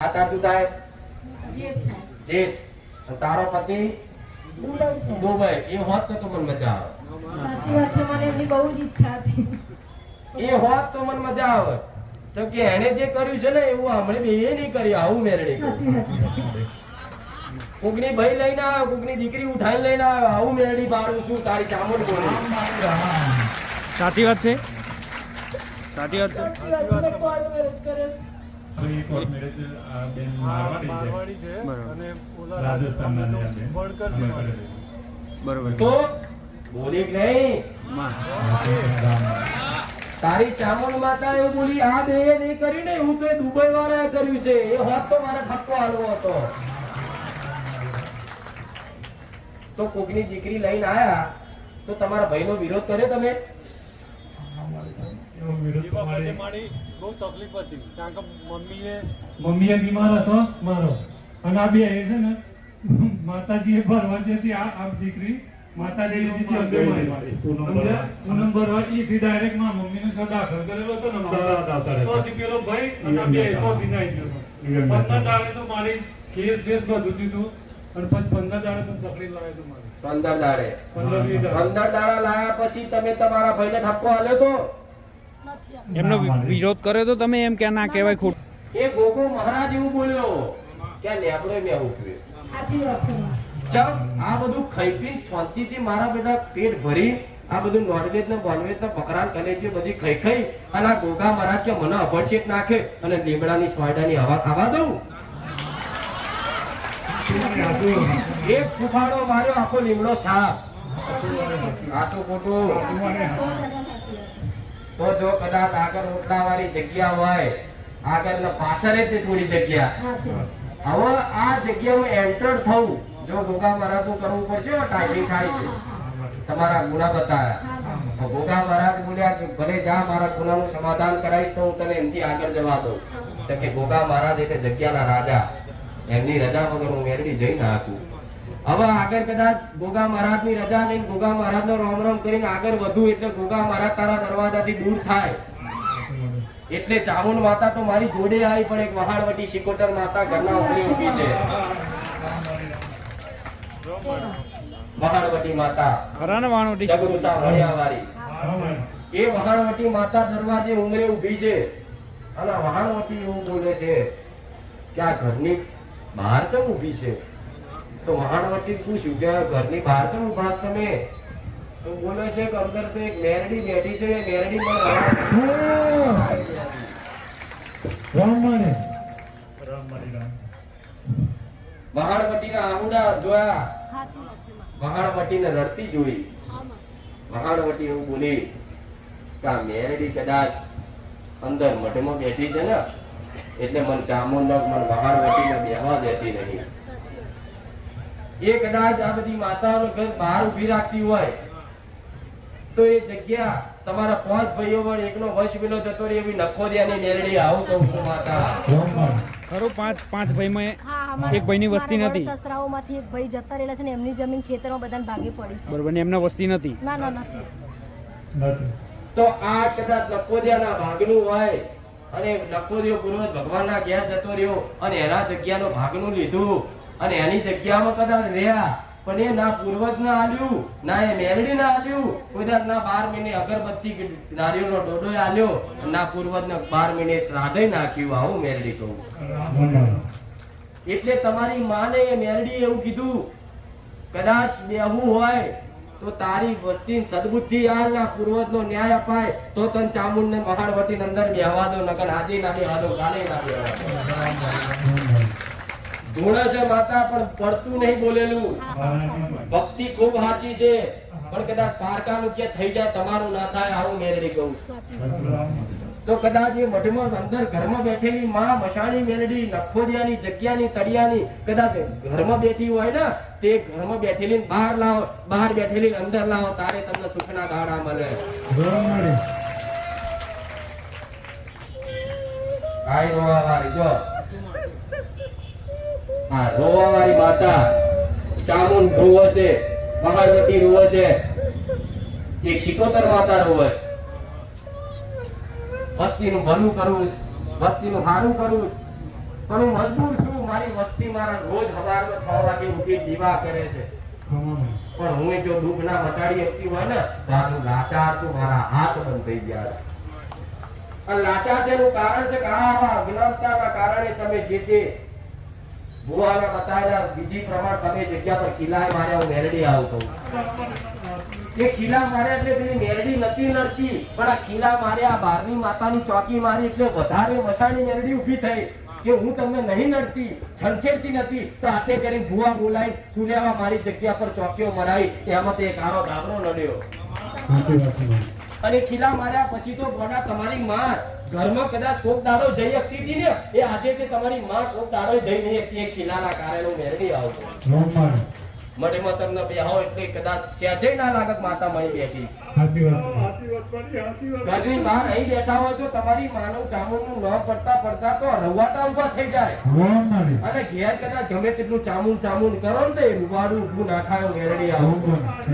તાર શું થાય જેઠ થાય. જેઠ. અને તારો પતિ? દુબઈ એ હોત તો તો મજા આવે. સાચી વાત છે મને એમની બહુ જ ઈચ્છા હતી. એ હોત તો મને મજા આવે. તો કે એણે જે કર્યું છે ને એવું હમણે બે એ નહીં કર્યું આવું મેરડી સાચી વાત કોકની ભાઈ લઈને આવે કોકની દીકરી ઉઠાઈ લઈને આવે આવું મેળડી પાડું છું તારી ચામડ બોલી. સાચી વાત છે? સાચી વાત છે? સાચી વાત મેરેજ બરોબર. તો બોલી નહીં. તારી ચામુંડ માતા એવું બોલી આ બે નહીં કર્યું ને હું તો દુબઈ વાળા કર્યું છે. એ હોત તો મારે ઠપકો હાલવો હતો. તો કોકની દીકરી લઈને આયા તો તમારા ભાઈનો વિરોધ કર્યો તમે એવો વિરોધ એ વખતે તમારી મારી બહુ તકલીફ હતી કારણ કે મમ્મીએ મમ્મીએ બીમાર હતો? મારો. અને આ બે એ છે ને માતાજીએ ભરવા હતી આ આ દીકરી માતાજી જીતી અંબે મારી પૂનમ ભરવા ઈથી ડાયરેક્ટમાં મમ્મીને સદા દાખલ કરેલો હતો ને મારા. તોથી પેલો ભાઈ અને આ નાઈ ગયો પંદર દાડે તો મારી કેસ બેસ બધું દીધું અને પછી પંદર દાડે તો પકડી લાવ્યો તો મારી. પંદર દાડે. પંદર દાડા. લાયા પછી તમે તમારા ભાઈને ઠપકો તો? આપી. એમનો વિરોધ કર્યો તો તમે એમ કે ના કહેવાય ખોટ. એ ગોગો મહારાજ એવું બોલ્યો. કે લેબડો મે ઉપરે સાચી વાત છે ચાલ આ બધું ખાઈ શાંતિથી મારા બેટા પેટ ભરી આ બધું નોનવેજ ને બોનવેજ ના બકરાન કલેજી બધી ખાઈ ખાઈ અને આ ગોગા મહારાજ કે મને અભરશેટ નાખે અને લીમડાની સોયડાની હવા ખાવા દઉં? એક ફૂફાડો માર્યો આખો લીમડો સાફ આટલું ખોટું. તો જો કદાચ આગળ રોટલા વાળી જગ્યા હોય આગળ પાછળથી થોડી જગ્યા. હવે આ જગ્યામાં એન્ટર થવું જો ગોગા મરાતું કરવું પડશે હો, થાય છે. તમારા ગુના બતાવ્યા. ગોગા મહારાજ બોલ્યા કે ભલે જા મારા ગુનાનું સમાધાન કરાવીશ તો હું તને એમથી આગળ જવા દઉં. કે ગોગા મહારાજ એટલે જગ્યાના રાજા એમની રજા વગર હું મેળવી જઈ ના શકું હવે આગળ કદાચ ગોગા મહારાજની રજા લઈને ગોગા મહારાજનો રોમ રોમ કરીને આગળ વધુ એટલે ગોગા મહારાજ તારા દરવાજાથી દૂર થાય. એટલે ચામુંડ માતા તો મારી જોડે આવી પણ એક વહાણવટી શિકોટર માતા ઘરના ઉપરી ઊભી છે. વહાણવટી માતા. ખરા ને વાણો ડીશ જગરુસા વણિયાવાળી એ વહાણવટી માતા દરવાજે ઉંમરે ઊભી છે. અને વહાણવટી એવું બોલે છે કે આ ઘરની બહાર ચમ ઊભી છે? તો વહાણવટી પૂછ્યું કે ઘરની બહાર છે છો તમે? તો બોલે છે કે અંદર તો એક મેરડી બેઠી છે એ મેરડી પણ વહાણવટી વહાણવટીના આહુડા જોયા? વહાણવટીને રડતી જોઈ. વહાણવટી એવું બોલી કે આ મેરડી કદાચ અંદર મઢમાં બેઠી છે ને એટલે મને ચામુંડ મને વહાણવટીને બેહવા દેતી નહીં. એ કદાચ આ બધી માતાઓને ઘર બહાર ઊભી રાખતી હોય તો એ જગ્યા તમારા પાંચ ભાઈઓ પણ એકનો વશ વિલો જતો રહે એવી નખોદિયાની મેરડી આવું કહું છું માતા. ખરું પાંચ પાંચ ભાઈમાં એક ભાઈની વસ્તી નથી. સસરાઓમાંથી એક ભાઈ જતા રહેલા છે ને એમની જમીન ખેતરમાં બધાને ભાગે પડી છે. બરોબર ને એમને વસ્તી નથી. ના ના નથી. તો આ કદાચ નકોદિયાના ભાગનું હોય અને નકોદિયો પૂર્વજ ભગવાનના ઘેર જતો રહ્યો અને એના જગ્યાનો ભાગનું લીધું અને એની જગ્યામાં કદાચ રહ્યા, પણ એ ના પૂર્વજ ના આલ્યું, ના એ મેલડી ના આલ્યું. કોઈ ના બાર મહિને અગરબત્તી કે નારિયેળનો ડોડો આલ્યો, ના પૂર્વજ ને બાર મહિને શ્રાદ્ધ નાખ્યું. આવું મેલડી કહું એટલે તમારી માને એ મેલડી એવું કીધું, કદાચ બેહવું હોય, તો તારી વસ્તી સદબુદ્ધિ હાલ ના પૂર્વજ નો ન્યાય અપાય, તો તન ચામુંડ ને મહાણવટી અંદર બેહવા દો, નકર આજે ના બેહવા દો કાલે ના બેહવા દો. છે માતા પણ પડતું નહીં બોલેલું. ભક્તિ ખૂબ સાચી છે. પણ કદાચ પારકાનું કે થઈ જાય તમારું ના થાય આવું મેરડી કહું. તો કદાચ એ મઠમાં અંદર ઘરમાં બેઠેલી માં મશાણી મેલડી નખોદિયાની જગ્યાની તળિયાની કદાચ ઘરમાં બેઠી હોય ને તે ઘરમાં બેઠેલી બહાર લાવો બહાર બેઠેલી ને અંદર લાવો તારે તમને સુખના ગાળા મળે. આઈ રોવા વાળી જો. હા, રોવાવાળી માતા. ચામુન રોવે છે મહાનવતી રોવે છે. એક શિકોતર માતા રોવે છે. વસ્તીનું ભલું કરવું વસ્તીનું સારું કરવું પણ હું મજબૂર છું, મારી વસ્તી મારા રોજ સવારમાં છ વાગે ઉઠી દીવા કરે છે. પણ હું જો દુઃખ ના મટાડી શકતી હોય ને, તો આ લાચાર છું, મારા હાથ બંધ થઈ ગયા છે. લાચાર છે એનું કારણ છે કે આ આવા કારણે તમે જે તે ભુવાના બતાવ્યા વિધિ પ્રમાણ તમે જગ્યા પર ખીલાય માર્યા હું મેરડી આવું એ ખીલા માર્યા એટલે પેલી મેરડી નથી નડતી પણ આ ખીલા માર્યા બારની માતાની ચોકી મારી એટલે વધારે મસાણી મેરડી ઊભી થઈ કે હું તમને નહીં નડતી છંછેડતી નથી. તો હાથે કરીને ભુવા બોલાઈ સુલેવા મારી જગ્યા પર ચોકીઓ મરાઈ એમાં તે કારો ગાબરો નડ્યો. અને ખીલા માર્યા પછી તો ગોડા તમારી માં ઘરમાં કદાચ કોક દાડો જઈ શકતી હતી ને એ આજે તે તમારી માં કોક દાડો જઈ નહીં શકતી એ ખીલાના કારણે મેળવી આવતો. રોમમાં. માં તમને બેહો એટલે કદાચ સેજે ના લાગત માતા મળી બેઠી. સાચી વાત. ઘરની બહાર અહીં બેઠા હોય તો તમારી માનું ચામુંડનું ન પડતા પડતા તો રવાટા ઊભા થઈ જાય. અને ઘેર કદાચ ગમે તેટલું ચામુંડ ચામુંડ કરો ને તો એ રૂવાડું ઊભું નાખાયો મેળવી આવું.